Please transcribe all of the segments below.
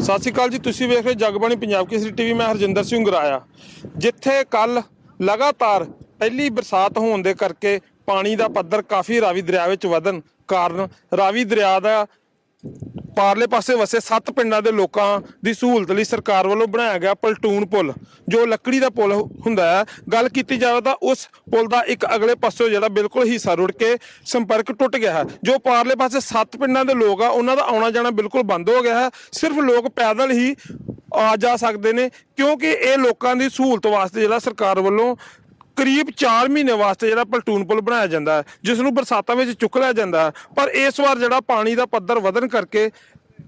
ਸਤਿ ਸ਼੍ਰੀ ਅਕਾਲ ਜੀ, ਤੁਸੀਂ ਵੇਖ ਰਹੇ ਜਗਬਾਣੀ ਪੰਜਾਬ ਕੇਸਰੀ ਟੀਵੀ, ਮੈਂ ਹਰਜਿੰਦਰ ਸਿੰਘ ਗੁਰਾਇਆ ਜਿੱਥੇ ਕੱਲ ਲਗਾਤਾਰ ਪਹਿਲੀ ਬਰਸਾਤ ਹੋਣ ਦੇ ਕਰਕੇ ਪਾਣੀ ਦਾ ਪੱਧਰ ਕਾਫੀ ਰਾਵੀ ਦਰਿਆ ਵਿੱਚ ਵਧਣ ਕਾਰਨ ਰਾਵੀ ਦਰਿਆ ਦਾ ਪਾਰਲੇ ਪਾਸੇ ਵਸੇ ਸੱਤ ਪਿੰਡਾਂ ਦੇ ਲੋਕਾਂ ਦੀ ਸਹੂਲਤ ਲਈ ਸਰਕਾਰ ਵੱਲੋਂ ਬਣਾਇਆ ਗਿਆ ਪਲਟੂਨ ਪੁਲ, ਜੋ ਲੱਕੜੀ ਦਾ ਪੁਲ ਹੁੰਦਾ ਹੈ। ਗੱਲ ਕੀਤੀ ਜਾਵੇ ਤਾਂ ਉਸ ਪੁਲ ਦਾ ਇੱਕ ਅਗਲੇ ਪਾਸੇ ਜਿਹੜਾ ਬਿਲਕੁਲ ਹਿੱਸਾ ਰੁੜ ਕੇ ਸੰਪਰਕ ਟੁੱਟ ਗਿਆ ਹੈ, ਜੋ ਪਾਰਲੇ ਪਾਸੇ ਸੱਤ ਪਿੰਡਾਂ ਦੇ ਲੋਕ ਆ, ਉਹਨਾਂ ਦਾ ਆਉਣਾ ਜਾਣਾ ਬਿਲਕੁਲ ਬੰਦ ਹੋ ਗਿਆ ਹੈ। ਸਿਰਫ ਲੋਕ ਪੈਦਲ ਹੀ ਆ ਜਾ ਸਕਦੇ ਨੇ, ਕਿਉਂਕਿ ਇਹ ਲੋਕਾਂ ਦੀ ਸਹੂਲਤ ਵਾਸਤੇ ਜਿਹੜਾ ਸਰਕਾਰ ਵੱਲੋਂ ਕਰੀਬ 4 ਮਹੀਨੇ ਵਾਸਤੇ ਜਿਹੜਾ ਪਲਟੂਨ ਪੁਲ ਬਣਾਇਆ ਜਾਂਦਾ ਹੈ ਜਿਸ ਨੂੰ ਬਰਸਾਤਾਂ ਵਿੱਚ ਚੁੱਕ ਲਿਆ ਜਾਂਦਾ ਹੈ। ਪਰ ਇਸ ਵਾਰ ਜਿਹੜਾ ਪਾਣੀ ਦਾ ਪੱਧਰ ਵਧਣ ਕਰਕੇ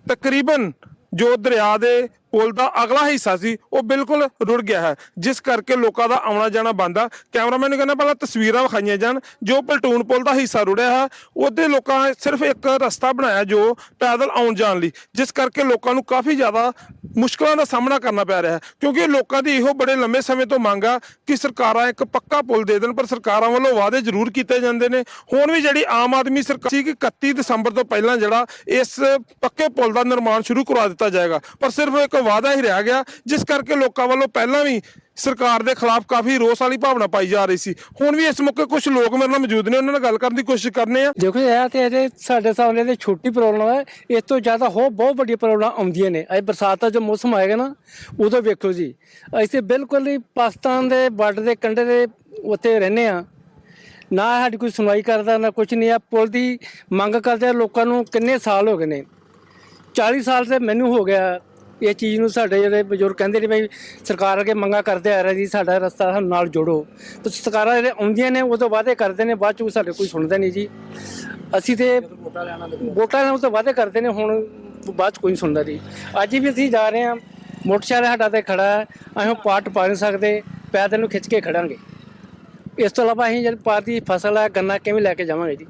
ਤਕਰੀਬਨ ਜੋ ਦਰਿਆ ਦੇ ਪੁਲ ਦਾ ਅਗਲਾ ਹਿੱਸਾ ਸੀ, ਉਹ ਬਿਲਕੁਲ ਰੁੜ ਗਿਆ ਹੈ। ਜਿਸ ਕਰਕੇ ਲੋਕਾਂ ਦਾ ਆਉਣਾ ਜਾਣਾ ਬੰਦ ਆ। ਕੈਮਰਾਮੈਨ ਨੂੰ ਕਹਿੰਦਾ, ਪਹਿਲਾਂ ਤਸਵੀਰਾਂ ਵਿਖਾਈਆਂ ਜਾਣ, ਜੋ ਪਲਟੂਨ ਪੁਲ ਦਾ ਹਿੱਸਾ ਰੁੜਿਆ ਹੈ, ਉਹਦੇ ਲੋਕਾਂ ਨੇ ਸਿਰਫ ਇੱਕ ਰਸਤਾ ਬਣਾਇਆ ਜੋ ਪੈਦਲ ਆਉਣ ਜਾਣ ਲਈ। ਜਿਸ ਕਰਕੇ ਲੋਕਾਂ ਨੂੰ ਕਾਫੀ ਜ਼ਿਆਦਾ ਮੁਸ਼ਕਲਾਂ ਦਾ ਸਾਹਮਣਾ ਕਰਨਾ ਪੈ ਰਿਹਾ ਹੈ। ਕਿਉਂਕਿ ਲੋਕਾਂ ਦੀ ਇਹੋ ਬੜੇ ਲੰਮੇ ਸਮੇਂ ਤੋਂ ਮੰਗ ਆ ਕਿ ਸਰਕਾਰਾਂ ਇੱਕ ਪੱਕਾ ਪੁਲ ਦੇ ਦੇਣ, ਪਰ ਸਰਕਾਰਾਂ ਵੱਲੋਂ ਵਾਅਦੇ ਜ਼ਰੂਰ ਕੀਤੇ ਜਾਂਦੇ ਨੇ। ਹੁਣ ਵੀ ਜਿਹੜੀ ਆਮ ਆਦਮੀ ਸਰਕਾਰ ਸੀ ਕਿ 31 ਦਸੰਬਰ ਤੋਂ ਪਹਿਲਾਂ ਜਿਹੜਾ ਇਸ ਪੱਕੇ ਪੁਲ ਦਾ ਨਿਰਮਾਣ ਸ਼ੁਰੂ ਕਰਵਾ ਦਿੱਤਾ ਜਾਏਗਾ। ਪਰ ਸਿਰਫ ਇੱਕ ਵਾਅਦਾ ਹੀ ਰਹਿ ਗਿਆ, ਜਿਸ ਕਰਕੇ ਲੋਕਾਂ ਵੱਲੋਂ ਪਹਿਲਾਂ ਵੀ ਸਰਕਾਰ ਦੇ ਖਿਲਾਫ ਕਾਫੀ ਰੋਸ ਵਾਲੀ ਭਾਵਨਾ ਪਾਈ ਜਾ ਰਹੀ ਸੀ। ਹੁਣ ਵੀ ਇਸ ਮੌਕੇ ਕੁਝ ਲੋਕ ਮੇਰੇ ਨਾਲ ਮੌਜੂਦ ਨੇ, ਉਹਨਾਂ ਨਾਲ ਗੱਲ ਕਰਨ ਦੀ ਕੋਸ਼ਿਸ਼ ਕਰਨੇ ਆ। ਦੇਖੋ ਇਹ ਤੇ ਅਜੇ ਸਾਡੇ ਸਾਹਮਣੇ ਤੇ ਛੋਟੀ ਪ੍ਰੋਬਲਮ ਹੈ ਇਸ ਤੋਂ ਜ਼ਿਆਦਾ ਹੋ ਬਹੁਤ ਵੱਡੀ ਪ੍ਰੋਬਲਮ ਆਉਂਦੀਆਂ ਨੇ। ਅੱਜ ਬਰਸਾਤ ਦਾ ਜੋ ਮੌਸਮ ਆਏਗਾ ਨਾ, ਉਦੋਂ ਵੇਖੋ ਜੀ। ਅਸੀਂ ਬਿਲਕੁਲ ਹੀ ਪਾਕਿਸਤਾਨ ਦੇ ਬਾਰਡਰ ਦੇ ਕੰਢੇ ਦੇ ਉੱਤੇ ਰਹਿੰਦੇ ਆ ਨਾ ਸਾਡੀ ਕੋਈ ਸੁਣਵਾਈ ਕਰਦਾ, ਨਾ ਕੁਝ ਨਹੀਂ। ਆ ਪੁਲ ਦੀ ਮੰਗ ਕਰਦੇ ਲੋਕਾਂ ਨੂੰ ਕਿੰਨੇ ਸਾਲ ਹੋ ਗਏ ਨੇ। 40 ਸਾਲ ਤੇ ਮੈਨੂੰ ਹੋ ਗਿਆ। ਇਹ ਚੀਜ਼ ਨੂੰ ਸਾਡੇ ਜਿਹੜੇ ਬਜ਼ੁਰਗ ਕਹਿੰਦੇ ਨੇ ਬਈ ਸਰਕਾਰ ਅੱਗੇ ਮੰਗਾ ਕਰਦੇ ਆ ਰਹੇ ਜੀ ਸਾਡਾ ਰਸਤਾ ਸਾਨੂੰ ਨਾਲ ਜੋੜੋ। ਤੇ ਸਰਕਾਰਾਂ ਜਿਹੜੇ ਆਉਂਦੀਆਂ ਨੇ, ਉਹ ਤੋਂ ਵਾਅਦੇ ਕਰਦੇ ਨੇ, ਬਾਅਦ ਚ ਸਾਡੇ ਕੋਈ ਸੁਣਦਾ ਨਹੀਂ ਜੀ। ਅਸੀਂ ਤੇ ਵੋਟਾਂ ਲੈਣ ਤੋਂ ਵਾਅਦੇ ਕਰਦੇ ਨੇ, ਹੁਣ ਬਾਅਦ ਚ ਕੋਈ ਨਹੀਂ ਸੁਣਦਾ ਜੀ ਅੱਜ ਵੀ ਅਸੀਂ ਜਾ ਰਹੇ ਹਾਂ, ਮੋਟਰਸਾਈਕਲ ਸਾਡਾ ਤੇ ਖੜਾ ਹੈ, ਅਸੀਂ ਉਹ ਪਾਟ ਪਾ ਨਹੀਂ ਸਕਦੇ, ਪੈਦਲ ਨੂੰ ਖਿੱਚ ਕੇ ਖੜਾਂਗੇ। ਇਸ ਤੋਂ ਇਲਾਵਾ ਅਸੀਂ ਜਦ ਪਾਰ ਦੀ ਫਸਲ ਹੈ, ਗੰਨਾ ਕਿਵੇਂ ਲੈ ਕੇ ਜਾਵਾਂਗੇ ਜੀ?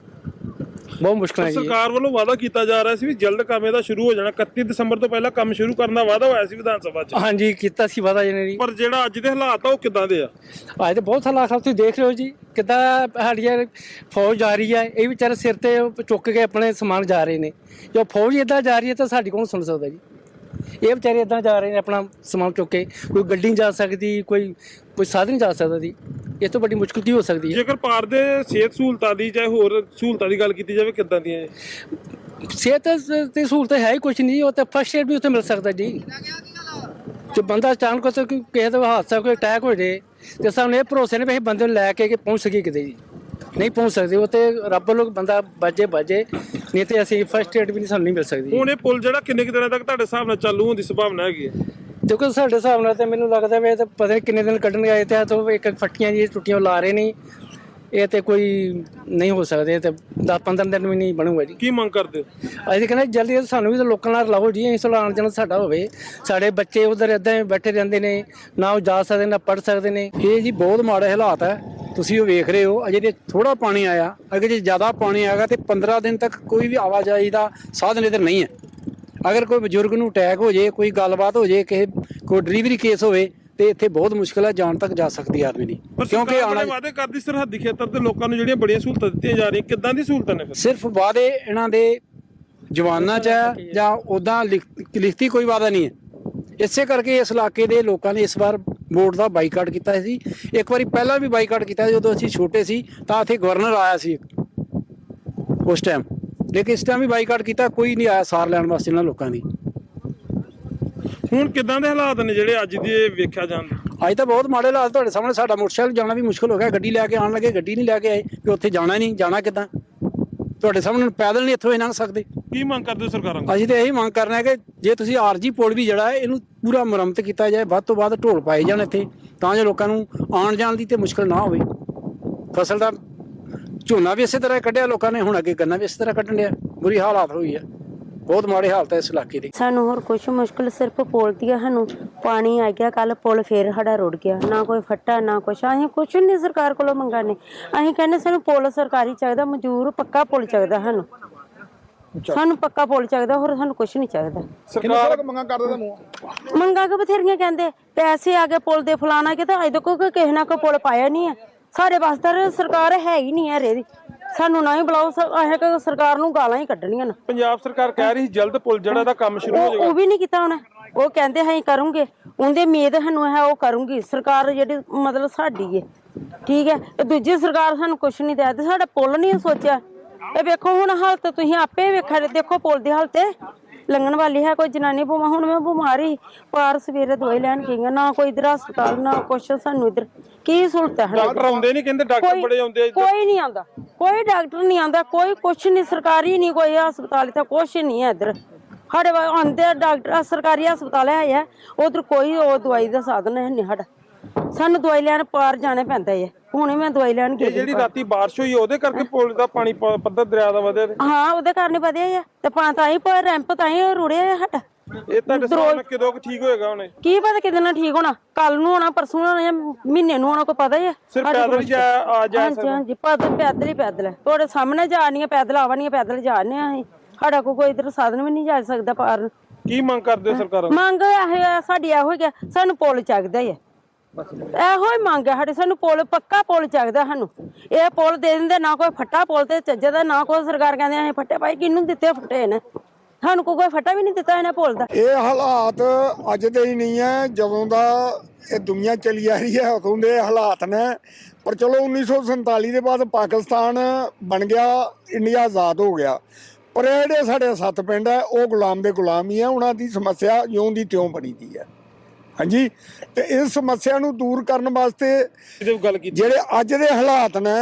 ਬਹੁਤ ਮੁਸ਼ਕਲ ਹੈ। ਜੀ ਸਰਕਾਰ ਵੱਲੋਂ ਵਾਅਦਾ ਕੀਤਾ ਜਾ ਰਿਹਾ ਸੀ ਵੀ ਜਲਦ ਕੰਮ ਇਹਦਾ ਸ਼ੁਰੂ ਹੋ ਜਾਣਾ। 31 ਦਸੰਬਰ ਤੋਂ ਪਹਿਲਾਂ ਕੰਮ ਸ਼ੁਰੂ ਕਰਨ ਦਾ ਵਾਅਦਾ ਹੋਇਆ ਸੀ ਵਿਧਾਨ ਸਭਾ 'ਚ। ਹਾਂਜੀ ਕੀਤਾ ਸੀ ਵਾਅਦਾ ਜੀ ਨੇ। ਜੀ ਪਰ ਜਿਹੜਾ ਅੱਜ ਦੇ ਹਾਲਾਤ ਆ ਉਹ ਕਿਦਾਂ ਦੇ ਆ? ਅੱਜ ਤੇ ਬਹੁਤ ਹਾਲਾਤ ਸਾਹਿਬ ਤੁਸੀਂ ਦੇਖ ਰਹੇ ਹੋ ਜੀ ਕਿੱਦਾਂ ਸਾਡੀ ਇਹ ਫੌਜ ਜਾ ਰਹੀ ਹੈ। ਇਹ ਵਿਚਾਰੇ ਸਿਰ ਤੇ ਚੁੱਕ ਕੇ ਆਪਣੇ ਸਮਾਨ ਜਾ ਰਹੇ ਨੇ। ਜੋ ਫੌਜ ਇਦਾਂ ਜਾ ਰਹੀ ਹੈ ਤਾਂ ਸਾਡੀ ਕੌਣ ਸੁਣ ਸਕਦਾ ਜੀ? ਇਹ ਵਿਚਾਰੇ ਇਦਾਂ ਜਾ ਰਹੇ ਨੇ ਆਪਣਾ ਸਮਾਨ ਚੁੱਕ ਕੇ। ਕੋਈ ਗੱਡੀ ਜਾ ਸਕਦੀ ਕੋਈ ਕੋਈ ਸਾਧਨ ਜਾ ਸਕਦਾ ਜੀ। ਇਸ ਤੋਂ ਵੱਡੀ ਮੁਸ਼ਕਲ ਕੀ ਹੋ ਸਕਦੀ ਹੈ? ਜੇਕਰ ਪਾਰ ਦੇ ਸਿਹਤ ਸਹੂਲਤਾਂ ਦੀ ਚਾਹੇ ਹੋਰ ਸਹੂਲਤਾਂ ਦੀ ਗੱਲ ਕੀਤੀ ਜਾਵੇ ਕਿਦਾਂ ਦੀਆਂ ਇਹ? ਸਿਹਤ ਤੇ ਸਹੂਲਤ ਹੈ ਹੀ ਕੁਝ ਨਹੀਂ ਉਹ ਤਾਂ ਫਸਟ ਏਡ ਵੀ ਉੱਥੇ ਮਿਲ ਸਕਦਾ ਜੀ। ਜੇ ਬੰਦਾ ਅਚਾਨਕ ਉੱਥੇ ਕੋਈ ਕਿਸੇ ਦਾ ਹਾਦਸਾ ਕੋਈ ਅਟੈਕ ਹੋ ਜੇ ਤੇ ਸਾਨੂੰ ਇਹ ਭਰੋਸੇ ਨੇ ਵੀ ਅਸੀਂ ਬੰਦੇ ਨੂੰ ਲੈ ਕੇ ਕਿ ਪਹੁੰਚ ਸਕੀਏ ਕਿਤੇ ਜੀ। ਨਹੀਂ ਪਹੁੰਚ ਸਕਦੇ ਉਹ ਤੇ ਰੱਬ ਲੋਕ ਬੰਦਾ ਬਾਜੇ ਬਾਜੇ ਨਹੀਂ ਤੇ ਅਸੀਂ ਫਸਟ ਏਡ ਵੀ ਨਹੀਂ ਸਾਨੂੰ ਨਹੀਂ ਮਿਲ ਸਕਦੀ। ਹੁਣ ਇਹ ਪੁਲ ਜਿਹੜਾ ਕਿੰਨੇ ਕੁ ਦਿਨਾਂ ਤੱਕ ਤੁਹਾਡੇ ਹਿਸਾਬ ਨਾਲ ਚਾਲੂ ਹੋਣ ਦੀ ਸੰਭਾਵਨਾ ਹੈਗੀ ਹੈ? ਦੇਖੋ ਸਾਡੇ ਹਿਸਾਬ ਨਾਲ ਤੇ ਮੈਨੂੰ ਲੱਗਦਾ ਵੀ ਇਹ ਤਾਂ ਪਤਾ ਨਹੀਂ ਕਿੰਨੇ ਦਿਨ ਕੱਢਣ ਗਏ ਤੇ ਆ ਤਾਂ ਇੱਕ ਇੱਕ ਫੱਟੀਆਂ ਜੀ ਟੁੱਟੀਆਂ ਲਾ ਰਹੇ ਨਹੀਂ ਇਹ ਤੇ ਕੋਈ ਨਹੀਂ ਹੋ ਸਕਦੇ ਇਹ ਤੇ 10 15 ਦਿਨ ਵੀ ਨਹੀਂ ਬਣੂਗਾ ਜੀ। ਕੀ ਮੰਗ ਕਰਦੇ ਹੋ? ਅਸੀਂ ਕਹਿੰਦੇ ਜਲਦੀ ਤੋਂ ਸਾਨੂੰ ਵੀ ਤਾਂ ਲੋਕਾਂ ਨਾਲ ਲਾਓ ਜੀ ਅਸੀਂ ਆਉਣ ਜਾਣਾ ਸਾਡਾ ਹੋਵੇ। ਸਾਡੇ ਬੱਚੇ ਉਧਰ ਇਦਾਂ ਹੀ ਬੈਠੇ ਰਹਿੰਦੇ ਨੇ ਨਾ ਉਹ ਜਾ ਸਕਦੇ ਨਾ ਪੜ ਸਕਦੇ ਨੇ। ਇਹ ਜੀ ਬਹੁਤ ਮਾੜੇ ਹਾਲਾਤ ਹੈ। ਤੁਸੀਂ ਉਹ ਵੇਖ ਰਹੇ ਹੋ ਅਜੇ ਤੇ ਥੋੜਾ ਪਾਣੀ ਆਇਆ ਅਗਰ ਜੇ ਜ਼ਿਆਦਾ ਪਾਣੀ ਆਏਗਾ ਤੇ 15 ਦਿਨ ਤੱਕ ਕੋਈ ਵੀ ਆਵਾਜਾਈ ਦਾ ਸਾਧਨ ਇੱਧਰ ਨਹੀਂ ਹੈ। ਅਗਰ ਕੋਈ ਬਜ਼ੁਰਗ ਨੂੰ ਅਟੈਕ ਹੋ ਜੇ ਕੋਈ ਗੱਲਬਾਤ ਹੋ ਜੇ ਕਿਸੇ ਕੋਈ ਡਿਲੀਵਰੀ ਕੇਸ ਹੋਵੇ ਤੇ ਇੱਥੇ ਬਹੁਤ ਮੁਸ਼ਕਲ ਹੈ ਜਾਣ ਤੱਕ ਜਾ ਸਕਦੀ ਆਦਮੀ ਦੀ। ਕਿਉਂਕਿ ਆਣਾ ਵਾਅਦੇ ਕਰਦੀ ਸਰਹੱਦੀ ਖੇਤਰ ਦੇ ਲੋਕਾਂ ਨੂੰ ਜਿਹੜੀਆਂ ਬੜੀਆਂ ਸਹੂਲਤਾਂ ਦਿੱਤੀਆਂ ਜਾ ਰਹੀਆਂ ਕਿੱਦਾਂ ਦੀ ਸਹੂਲਤਾਂ ਨੇ ਫਿਰ? ਸਿਰਫ ਵਾਅਦੇ ਇਹਨਾਂ ਦੇ ਜਵਾਨਾਂ 'ਚ ਹੈ ਜਾਂ ਉਦਾਂ ਲਿਖਤੀ ਕੋਈ ਵਾਅਦਾ ਨਹੀਂ ਹੈ। ਇਸੇ ਕਰਕੇ ਇਸ ਇਲਾਕੇ ਦੇ ਲੋਕਾਂ ਨੇ ਇਸ ਵਾਰ ਵੋਟ ਦਾ ਬਾਈਕਾਟ ਕੀਤਾ ਸੀ। ਇੱਕ ਵਾਰੀ ਪਹਿਲਾਂ ਵੀ ਬਾਈਕਾਟ ਕੀਤਾ ਜਦੋਂ ਅਸੀਂ ਛੋਟੇ ਸੀ ਤਾਂ ਇੱਥੇ ਗਵਰਨਰ ਆਇਆ ਸੀ ਉਸ ਟਾਈਮ ਲੇਕਿਨ ਇਸ ਟਾਈਮ ਵੀ ਬਾਈਕਾਟ ਕੀਤਾ ਕੋਈ ਨਹੀਂ ਆਇਆ ਸਾਰ ਲੈਣ ਵਾਸਤੇ ਇਹਨਾਂ ਲੋਕਾਂ ਦੀ। ਹੁਣ ਕਿੱਦਾਂ ਦੇ ਹਾਲਾਤ ਨੇ ਜਿਹੜੇ ਅੱਜ ਦੀ ਇਹ ਵੇਖਿਆ ਜਾਂਦਾ ਅੱਜ ਤਾਂ ਬਹੁਤ ਮਾੜੇ ਹਾਲਾਤ ਤੁਹਾਡੇ ਸਾਹਮਣੇ ਸਾਡਾ ਮੋਟਰਸਾਈਕਲ ਜਾਣਾ ਵੀ ਮੁਸ਼ਕਲ ਹੋ ਗਿਆ ਗੱਡੀ ਲੈ ਕੇ ਆਉਣ ਲੱਗੇ ਗੱਡੀ ਨਹੀਂ ਲੈ ਕੇ ਆਏ ਕਿ ਉੱਥੇ ਜਾਣਾ ਨਹੀਂ ਜਾਣਾ ਕਿੱਦਾਂ? ਤੁਹਾਡੇ ਸਾਹਮਣੇ ਪੈਦਲ ਨਹੀਂ ਇੱਥੋਂ ਹੀ ਲੰਘ ਸਕਦੇ। ਕੀ ਮੰਗ ਕਰਦੇ ਹੋ ਸਰਕਾਰਾਂ ਕੋਲ? ਅਸੀਂ ਤਾਂ ਇਹੀ ਮੰਗ ਕਰਨਾ ਹੈ ਕਿ ਜੇ ਤੁਸੀਂ ਆਰਜੀ ਪੁਲ ਵੀ ਜਿਹੜਾ ਹੈ ਇਹਨੂੰ ਪੂਰਾ ਮੁਰੰਮਤ ਕੀਤਾ ਜਾਏ ਵੱਧ ਤੋਂ ਵੱਧ ਢੋਲ ਪਾਏ ਜਾਣ ਇੱਥੇ ਤਾਂ ਜੋ ਲੋਕਾਂ ਨੂੰ ਆਉਣ ਜਾਣ ਦੀ ਤੇ ਮੁਸ਼ਕਲ ਨਾ ਹੋਵੇ। ਫਸਲ ਦਾ ਝੋਨਾ ਵੀ ਇਸੇ ਤਰ੍ਹਾਂ ਕੱਢਿਆ ਲੋਕਾਂ ਨੇ ਹੁਣ ਅੱਗੇ ਗੰਨਾ ਵੀ ਇਸੇ ਤਰ੍ਹਾਂ ਕੱਢਣ ਡਿਆ। ਬੁਰੀ ਹਾਲਾਤ ਹੋਈ ਹੈ ਬਹੁਤ ਮਾੜੇ ਹਾਲਤ ਹੈ ਇਸ ਇਲਾਕੇ ਦੀ। ਸਾਨੂੰ ਹੋਰ ਕੁਛ ਮੁਸ਼ਕਲ ਸਿਰਫ ਪੁਲ ਦੀ ਆ ਸਾਨੂੰ ਪਾਣੀ ਆ ਗਿਆ ਕੱਲ ਪੁਲ ਫੇਰ ਸਾਡਾ ਰੁੜ ਗਿਆ। ਨਾ ਕੋਈ ਫੱਟਾ ਨਾ ਕੁਛ। ਅਸੀਂ ਕੁਛ ਨਹੀਂ ਸਰਕਾਰ ਕੋਲੋਂ ਮੰਗਾਨੇ। ਅਸੀਂ ਕਹਿੰਦੇ ਸਾਨੂੰ ਪੁਲ ਸਰਕਾਰੀ ਚਾਹੀਦਾ ਮਜ਼ਦੂਰ ਪੱਕਾ ਪੁਲ ਚਾਹੀਦਾ ਸਾਨੂੰ। ਸਾਨੂੰ ਪੱਕਾ ਪੁਲ ਚਾਹੀਦਾ ਹੋਰ ਸਾਨੂੰ ਕੁਛ ਨਹੀਂ ਚਾਹੀਦਾ। ਸਰਕਾਰ ਮੰਗਾ ਕੇ ਬਥੇਰੀਆਂ ਕਹਿੰਦੇ ਪੈਸੇ ਆ ਗਏ ਪੁਲ ਦੇ ਫਲਾਣਾ ਕਿ ਤਾਂ ਅਜੇ ਤੱਕ ਕੋਈ ਕਿਸੇ ਨਾ ਕੋਈ ਪੁਲ ਪਾਇਆ ਨਹੀਂ ਹੈ ਸਾਡੇ ਵਾਸਤੇ ਸਰਕਾਰ ਹੈ ਹੀ ਨਹੀਂ ਹੈ ਰੇਦੀ ਸਾਨੂੰ ਨਾ ਹੀ ਬੁਲਾਓ ਇਹ ਕਿ ਸਰਕਾਰ ਨੂੰ ਗਾਲਾਂ ਹੀ ਕੱਢਣੀਆਂ ਨੇ। ਪੰਜਾਬ ਸਰਕਾਰ ਕਹਿ ਰਹੀ ਸੀ ਜਲਦ ਪੁਲ ਜਿਹੜਾ ਦਾ ਕੰਮ ਸ਼ੁਰੂ ਹੋ ਉਹ ਉਹ ਵੀ ਨਹੀਂ ਕੀਤਾ ਉਹਨੇ ਉਹ ਕਹਿੰਦੇ ਹਾਂ ਕਰੂੰਗੇ। ਉਹਦੇ ਉਮੀਦ ਸਾਨੂੰ ਹੈ ਉਹ ਕਰੂੰਗੀ। ਸਰਕਾਰ ਜਿਹੜੀ ਮਤਲਬ ਸਾਡੀ ਹੈ ਠੀਕ ਹੈ? ਇਹ ਦੂਜੀ ਸਰਕਾਰ ਸਾਨੂੰ ਕੁਝ ਨਹੀਂ ਦੇ ਤੇ ਸਾਡਾ ਪੁੱਲ ਨਹੀਂ ਸੋਚਿਆ। ਇਹ ਵੇਖੋ ਹੁਣ ਹਾਲਤ ਤੁਸੀਂ ਆਪੇ ਵੇਖਿਆ ਦੇਖੋ ਪੁੱਲ ਦੀ ਹਾਲਤ। ਲੰਘਣ ਵਾਲੀ ਹੈ ਕੋਈ ਜਨਾਨੀ ਬਿਮਾਰ ਹੁਣ ਮੈਂ ਬਿਮਾਰੀ ਪਾਰ ਸਵੇਰੇ ਦਵਾਈ ਲੈਣ ਗਈ ਹਾਂ ਨਾ ਕੋਈ ਇਧਰ ਹਸਪਤਾਲ ਨਾ ਕੁਛ ਸਾਨੂੰ ਇਧਰ ਕੀ ਸਹੂਲਤ ਹੈ ਡਾਕਟਰ ਆਉਂਦੇ ਨਹੀਂ ਕਹਿੰਦੇ ਡਾਕਟਰ ਬੜੇ ਆਉਂਦੇ। ਕੋਈ ਨਹੀਂ ਆਉਂਦਾ ਕੋਈ ਡਾਕਟਰ ਨਹੀਂ ਆਉਂਦਾ ਕੋਈ ਕੁਛ ਨਹੀਂ ਸਰਕਾਰੀ ਨਹੀਂ ਕੋਈ ਹਸਪਤਾਲ ਇੱਥੇ ਕੁਛ ਨਹੀਂ ਹੈ ਇੱਧਰ। ਸਾਡੇ ਆਉਂਦੇ ਡਾਕਟਰ ਸਰਕਾਰੀ ਹਸਪਤਾਲ ਹੈ ਉਧਰ ਕੋਈ ਉਹ ਦਵਾਈ ਦਾ ਸਾਧਨ ਹੈ ਨਹੀਂ ਸਾਡਾ। ਸਾਨੂੰ ਦਵਾਈ ਲੈਣ ਪਾਰ ਜਾਣੇ ਪੈਂਦਾ ਹੈ ਹੁਣੇ ਮੈਂ ਦਵਾਈ ਲੈਣ ਇਹ ਗਈ ਜਿਹੜੀ ਰਾਤੀ ਬਾਰਿਸ਼ ਹੋਈ ਉਹਦੇ ਕਰਕੇ ਪੁਲ ਦਾ ਪਾਣੀ ਪ- ਪੱਧਰ ਦਰਿਆ ਦਾ ਵਧਿਆ ਤੇ? ਹਾਂ ਉਹਦੇ ਕਾਰਨ ਹੀ ਵਧਿਆ ਹੈ ਤੇ ਪਾ ਤਾਂ ਹੀ ਪਰ ਰੈਂਪ ਤਾਂ ਹੀ ਰੁੜਿਆ ਹੈ ਸਾਡਾ। ਇਹ ਤੁਹਾਡੇ ਸਾਹਮਣੇ ਕਿਦੋਂ ਕੁ ਠੀਕ ਹੋਏਗਾ ਹੁਣੇ ਕੀ ਪਤਾ ਕਿਤੇ ਨਾ ਠੀਕ ਹੋਣਾ। ਕੱਲ ਨੂੰ ਹੋਣਾ ਪਰਸੋਂ ਹੋਣਾ ਜਾਂ ਮਹੀਨੇ ਨੂੰ ਹੋਣਾ ਕੋਈ ਪਤਾ ਹੀ ਹੈ ਸਿਰਫ ਪੈਦਲ ਹੀ ਜਾ ਆ ਜਾ ਹਾਂਜੀ ਹਾਂਜੀ ਪੈਦਲ ਪੈਦਲ ਹੀ ਪੈਦਲ ਹੈ ਤੁਹਾਡੇ ਸਾਹਮਣੇ ਜਾਣੀਆਂ ਪੈਦਲ ਆਵਣੀਆਂ ਪੈਦਲ ਜਾਣੇ ਆ ਅਸੀਂ। ਸਾਡਾ ਕੋਈ ਕੋਈ ਇਧਰ ਸਾਧਨ ਵੀ ਨਹੀਂ ਜਾ ਸਕਦਾ ਪਾਰ। ਨੂੰ ਕੀ ਮੰਗ ਕਰਦੇ ਹੋ ਸਰਕਾਰਾਂ? ਮੰਗ ਇਹ ਹੈ ਸਾਡੀ ਇਹੋ ਹੀ ਹੈ ਸਾਨੂੰ ਪੁੱਲ ਚਾਹੀਦਾ ਹੈ ਇਹੋ ਹੀ ਮੰਗ ਹੈ ਸਾਡੀ, ਸਾਨੂੰ ਪੁੱਲ, ਪੱਕਾ ਪੁੱਲ ਚਾਹੀਦਾ ਸਾਨੂੰ। ਇਹ ਪੁੱਲ ਦੇ ਦਿੰਦੇ, ਨਾ ਕੋਈ ਫੱਟਾ ਪੁੱਲ ਤੇ ਚੱਜਦਾ ਨਾ ਕੋਈ ਸਰਕਾਰ ਕਹਿੰਦੇ ਅਸੀਂ ਫੱਟੇ, ਭਾਈ ਕਿਹਨੂੰ ਦਿੱਤੇ ਫੱਟੇ ਨੇ ਸਾਨੂੰ ਕੋਈ ਫੱਟਾ ਵੀ ਨਹੀਂ ਦਿੱਤਾ ਇਹਨੇ ਪੁੱਲ ਦਾ। ਇਹ ਹਾਲਾਤ ਅੱਜ ਦੇ ਹੀ ਨਹੀਂ ਹੈ, ਜਦੋਂ ਦਾ ਇਹ ਦੁਨੀਆ ਚਲੀ ਆ ਰਹੀ ਹੈ, ਉਦੋਂ ਦੇ ਹਾਲਾਤ ਨੇ। ਪਰ ਚਲੋ 1947 ਦੇ ਬਾਅਦ ਪਾਕਿਸਤਾਨ ਬਣ ਗਿਆ, ਇੰਡੀਆ ਆਜ਼ਾਦ ਹੋ ਗਿਆ। ਪਰ ਜਿਹੜੇ ਸਾਡੇ ਸੱਤ ਪਿੰਡ ਹੈ, ਉਹ ਗੁਲਾਮ ਦੇ ਗੁਲਾਮ ਹੀ ਆ ਉਹਨਾਂ ਦੀ ਸਮੱਸਿਆ ਜਿਉਂ ਦੀ ਤਿਉਂ ਬਣੀ ਦੀ ਹੈ। ਹਾਂਜੀ ਤੇ ਇਸ ਸਮੱਸਿਆ ਨੂੰ ਦੂਰ ਕਰਨ ਵਾਸਤੇ ਇਹਦੇ ਗੱਲ ਕੀਤੀ। ਜਿਹੜੇ ਅੱਜ ਦੇ ਹਾਲਾਤ ਨੇ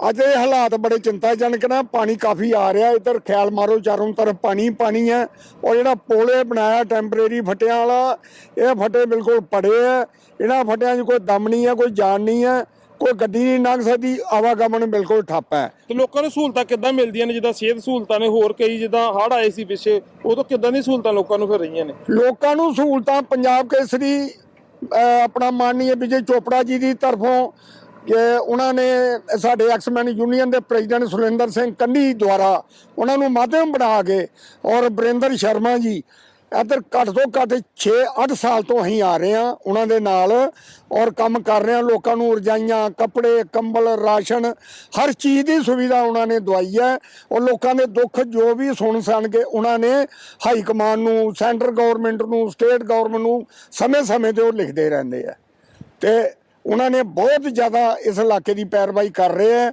ਅੱਜ ਦੇ ਹਾਲਾਤ ਬੜੇ ਚਿੰਤਾਜਨਕ ਨੇ ਪਾਣੀ ਕਾਫੀ ਆ ਰਿਹਾ ਇੱਧਰ ਖਿਆਲ ਮਾਰੋ ਚਾਰੋਂ ਤਰਫ ਪਾਣੀ ਪਾਣੀ ਹੈ ਔਰ ਜਿਹੜਾ ਪੁਲ ਬਣਾਇਆ ਟੈਂਪਰੇਰੀ ਫਟਿਆਂ ਵਾਲਾ ਇਹ ਫਟੇ ਬਿਲਕੁਲ ਪੜੇ ਹੈ ਇਹਨਾਂ ਫਟਿਆਂ 'ਚ ਕੋਈ ਦਮ ਨਹੀਂ ਹੈ ਕੋਈ ਜਾਨ ਨਹੀਂ ਹੈ ਕੋਈ ਗੱਡੀ ਨਹੀਂ ਲੰਘ ਸਕਦੀ ਆਵਾਗਮਨ ਬਿਲਕੁਲ ਠੱਪ ਹੈ। ਤੇ ਲੋਕਾਂ ਨੂੰ ਸਹੂਲਤਾਂ ਕਿੱਦਾਂ ਮਿਲਦੀਆਂ ਨੇ ਜਿੱਦਾਂ ਸਿਹਤ ਸਹੂਲਤਾਂ ਨੇ ਹੋਰ ਕਈ ਜਿੱਦਾਂ ਹੜ੍ਹ ਆਏ ਸੀ ਪਿੱਛੇ ਉਦੋਂ ਕਿੱਦਾਂ ਦੀ ਸਹੂਲਤਾਂ ਲੋਕਾਂ ਨੂੰ ਫਿਰ ਰਹੀਆਂ ਨੇ? ਲੋਕਾਂ ਨੂੰ ਸਹੂਲਤਾਂ ਪੰਜਾਬ ਕੇਸਰੀ ਆਪਣਾ ਮਾਨਨੀय ਵਿਜੇ ਚੋਪੜਾ ਜੀ ਦੀ ਤਰਫੋਂ ਕਿ ਉਹਨਾਂ ਨੇ ਸਾਡੇ ਐਕਸਮੈਨ ਯੂਨੀਅਨ ਦੇ ਪ੍ਰੈਜ਼ੀਡੈਂਟ ਸੁਰਿੰਦਰ ਸਿੰਘ ਕੰਢੀ ਦੁਆਰਾ ਉਹਨਾਂ ਨੂੰ ਮਾਧਿਅਮ ਬਣਾ ਕੇ ਔਰ ਬਰਿੰਦਰ ਸ਼ਰਮਾ ਜੀ ਇੱਧਰ ਘੱਟ ਤੋਂ ਘੱਟ 6-8 ਸਾਲ ਤੋਂ ਅਸੀਂ ਆ ਰਹੇ ਹਾਂ ਉਹਨਾਂ ਦੇ ਨਾਲ ਔਰ ਕੰਮ ਕਰ ਰਹੇ ਹਾਂ। ਲੋਕਾਂ ਨੂੰ ਰਜਾਈਆਂ, ਕੱਪੜੇ, ਕੰਬਲ, ਰਾਸ਼ਨ, ਹਰ ਚੀਜ਼ ਦੀ ਸੁਵਿਧਾ ਉਹਨਾਂ ਨੇ ਦਵਾਈ ਹੈ। ਔਰ ਲੋਕਾਂ ਦੇ ਦੁੱਖ ਜੋ ਵੀ ਸੁਣ ਸਣ ਉਹਨਾਂ ਨੇ ਹਾਈ ਕਮਾਂਡ ਨੂੰ, ਸੈਂਟਰ ਗਵਰਨਮੈਂਟ ਨੂੰ, ਸਟੇਟ ਗਵਰਨਮੈਂਟ ਨੂੰ ਸਮੇਂ-ਸਮੇਂ ਤੇ ਉਹ ਲਿਖਦੇ ਰਹਿੰਦੇ ਆ। ਤੇ ਉਹਨਾਂ ਨੇ ਬਹੁਤ ਜ਼ਿਆਦਾ ਇਸ ਇਲਾਕੇ ਦੀ ਪੈਰਵਾਈ ਕਰ ਰਹੇ ਹੈ।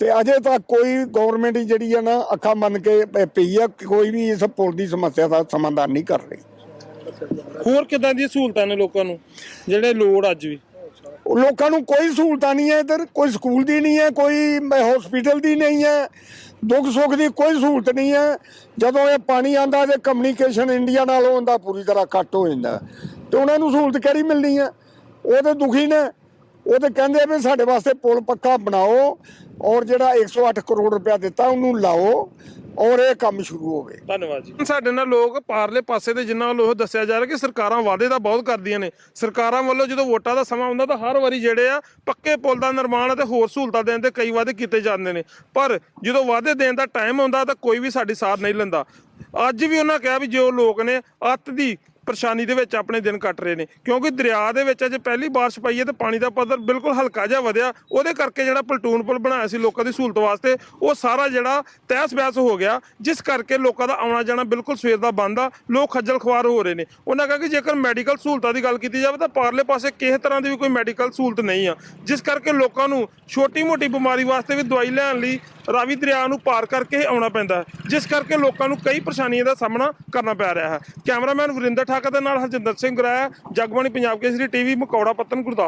ਤੇ ਅਜੇ ਤੱਕ ਕੋਈ ਗਵਰਨਮੈਂਟ ਜਿਹੜੀ ਹੈ ਨਾ ਅੱਖਾਂ ਬੰਨ ਕੇ ਪਈ ਹੈ ਕੋਈ ਵੀ ਇਸ ਪੁਲ ਦੀ ਸਮੱਸਿਆ ਦਾ ਸਮਾਧਾਨ ਨਹੀਂ ਕਰ ਰਹੀ। ਹੋਰ ਕਿੱਦਾਂ ਦੀਆਂ ਸਹੂਲਤਾਂ ਨੇ ਲੋਕਾਂ ਨੂੰ? ਜਿਹੜੇ ਲੋੜ ਅੱਜ ਵੀ। ਲੋਕਾਂ ਨੂੰ ਕੋਈ ਸਹੂਲਤਾਂ ਨਹੀਂ ਹੈ ਇੱਧਰ ਕੋਈ ਸਕੂਲ ਦੀ ਨਹੀਂ ਹੈ ਕੋਈ ਹਸਪੀਟਲ ਦੀ ਨਹੀਂ ਹੈ ਦੁੱਖ ਸੁੱਖ ਦੀ ਕੋਈ ਸਹੂਲਤ ਨਹੀਂ ਹੈ ਜਦੋਂ ਇਹ ਪਾਣੀ ਆਂਦਾ ਤੇ ਕਮਿਊਨੀਕੇਸ਼ਨ ਇੰਡੀਆ ਨਾਲ ਹੁੰਦਾ ਪੂਰੀ ਤਰ੍ਹਾਂ ਕੱਟ ਹੋ ਜਾਂਦਾ। ਤੇ ਉਹਨਾਂ ਨੂੰ ਸਹੂਲਤ ਕਿਹੜੀ ਮਿਲਣੀ ਹੈ ਉਹ ਤੇ ਦੁਖੀ ਨੇ। ਉਹ ਤੇ ਕਹਿੰਦੇ ਆ ਵੀ ਸਾਡੇ ਵਾਸਤੇ ਪੁਲ ਪੱਕਾ ਬਣਾਓ ਔਰ ਜਿਹੜਾ 108 ਕਰੋੜ ਰੁਪਇਆ ਦਿੱਤਾ ਉਹਨੂੰ ਲਾਓ ਔਰ ਇਹ ਕੰਮ ਸ਼ੁਰੂ ਹੋਵੇ ਧੰਨਵਾਦ ਜੀ। ਸਾਡੇ ਨਾਲ ਲੋਕ ਪਾਰਲੇ ਪਾਸੇ ਦੇ ਜਿਨ੍ਹਾਂ ਵੱਲੋਂ ਦੱਸਿਆ ਜਾ ਰਿਹਾ ਕਿ ਸਰਕਾਰਾਂ ਵਾਅਦੇ ਤਾਂ ਬਹੁਤ ਕਰਦੀਆਂ ਨੇ। ਸਰਕਾਰਾਂ ਵੱਲੋਂ ਜਦੋਂ ਵੋਟਾਂ ਦਾ ਸਮਾਂ ਆਉਂਦਾ ਤਾਂ ਹਰ ਵਾਰੀ ਜਿਹੜੇ ਆ ਪੱਕੇ ਪੁਲ ਦਾ ਨਿਰਮਾਣ ਅਤੇ ਹੋਰ ਸਹੂਲਤਾਂ ਦੇਣ ਦੇ ਕਈ ਵਾਅਦੇ ਕੀਤੇ ਜਾਂਦੇ ਨੇ। ਪਰ ਜਦੋਂ ਵਾਅਦੇ ਦੇਣ ਦਾ ਟਾਈਮ ਆਉਂਦਾ ਤਾਂ ਕੋਈ ਵੀ ਸਾਡੀ ਸਾਥ ਨਹੀਂ ਲੈਂਦਾ। ਅੱਜ ਵੀ ਉਹਨਾਂ ਕਿਹਾ ਵੀ ਜੋ ਲੋਕ ਨੇ ਅੱਤ ਦੀ ਪਰੇਸ਼ਾਨੀ ਦੇ ਵਿੱਚ ਆਪਣੇ ਦਿਨ ਕੱਟ ਰਹੇ ਨੇ। ਕਿਉਂਕਿ ਦਰਿਆ ਦੇ ਵਿੱਚ ਅਜੇ ਪਹਿਲੀ ਬਾਰਿਸ਼ ਪਈ ਹੈ ਤੇ ਪਾਣੀ ਦਾ ਪੱਧਰ ਬਿਲਕੁਲ ਹਲਕਾ ਜਿਹਾ ਵਧਿਆ। ਉਹਦੇ ਕਰਕੇ ਜਿਹੜਾ ਪਲਟੂਨ ਪੁਲ ਬਣਾਇਆ ਸੀ ਲੋਕਾਂ ਦੀ ਸਹੂਲਤ ਵਾਸਤੇ, ਉਹ ਸਾਰਾ ਜਿਹੜਾ ਤਹਿਸ ਬਹਿਸ ਹੋ ਗਿਆ। ਜਿਸ ਕਰਕੇ ਲੋਕਾਂ ਦਾ ਆਉਣਾ ਜਾਣਾ ਬਿਲਕੁਲ ਸਵੇਰ ਦਾ ਬੰਦ ਆ। ਲੋਕ ਖੱਜਲ ਖੁਆਰ ਹੋ ਰਹੇ ਨੇ। ਉਹਨਾਂ ਕਹਾ ਕਿ ਜੇਕਰ ਮੈਡੀਕਲ ਸਹੂਲਤਾਂ ਦੀ ਗੱਲ ਕੀਤੀ ਜਾਵੇ ਤਾਂ ਪਾਰਲੇ ਪਾਸੇ ਕਿਸੇ ਤਰ੍ਹਾਂ ਦੀ ਵੀ ਕੋਈ ਮੈਡੀਕਲ ਸਹੂਲਤ ਨਹੀਂ ਆ। ਜਿਸ ਕਰਕੇ ਲੋਕਾਂ ਨੂੰ ਛੋਟੀ-ਮੋਟੀ ਬਿਮਾਰੀ ਵਾਸਤੇ ਵੀ ਦਵਾਈ ਲੈਣ ਲਈ ਰਾਵੀ ਦਰਿਆ ਨੂੰ ਪਾਰ ਕਰਕੇ ਹੀ ਆਉਣਾ ਪੈਂਦਾ ਹੈ। ਜਿਸ ਕਰਕੇ ਲੋਕਾਂ ਨੂੰ ਕਈ ਪਰੇਸ਼ਾਨੀਆਂ ਦਾ ਸਾਹਮਣਾ ਕਰਨਾ ਪੈ ਰਿਹਾ ਹੈ। ਕੈਮਰਾਮੈਨ ਵਰਿੰਦਰ ਠਾਕਰ ਦੇ ਨਾਲ ਹਰਜਿੰਦਰ ਸਿੰਘ ਗੁਰਾਇਆ ਜਗਬਾਣੀ ਪੰਜਾਬ ਕੇਸਰੀ ਟੀਵੀ ਮਕੌੜਾ ਪੱਤਨ ਗੁਰਦਾਸ